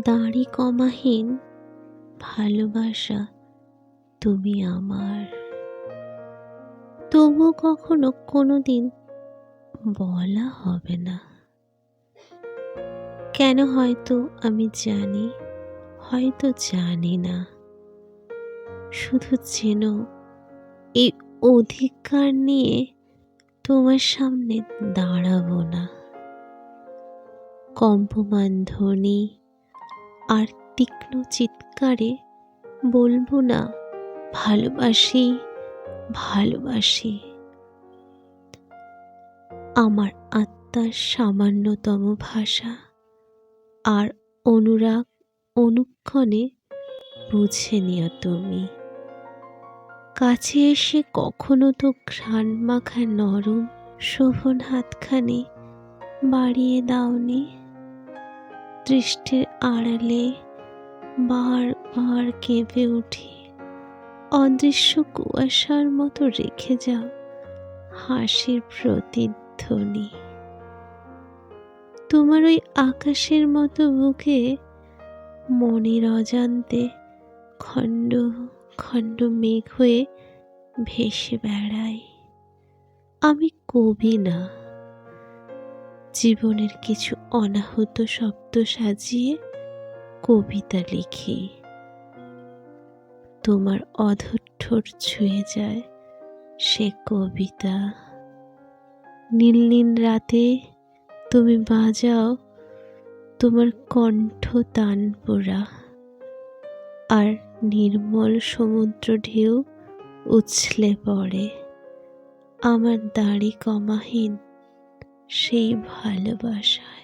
দাড়ি কমাহীন ভালোবাসা তুমি আমার। তবু কখনো কোনো দিন বলা হবে না। কেন হয়তো আমি জানি, হয়তো জানি না। শুধু যেন এই অধিকার নিয়ে তোমার সামনে দাঁড়াবো না। কম্পমান ধ্বনি আর তীক্ষ্ণ চিৎকারে বলব না, ভালোবাসি ভালোবাসি। আমার আত্মার সামান্যতম ভাষা আর অনুরাগ অনুক্ষণে বুঝে নিও তুমি। কাছে এসে কখনো তো ঘ্রাণ মাখা নরম শোভন হাতখানি বাড়িয়ে দাওনি। দৃষ্টির আড়ালে বার বার কেঁপে উঠি। অদৃশ্য কুয়াশার মতো রেখে যাও হাসির প্রতিধ্বনি। তোমার ওই আকাশের মতো বুকে মনের অজান্তে খণ্ড খণ্ড মেঘ হয়ে ভেসে বেড়াই আমি কবি না। জীবনের কিছু অনাহত শব্দ সাজিয়ে কবিতা লিখি। তোমার অধর ঠোঁট ছুঁয়ে যায় সে কবিতা। নীল নীল রাতে তুমি বাজাও তোমার কণ্ঠ তান পোড়া। আর নির্মল সমুদ্র ঢেউ উছলে পড়ে। আমার দাড়ি কমাহীন সেই ভালোবাসায়।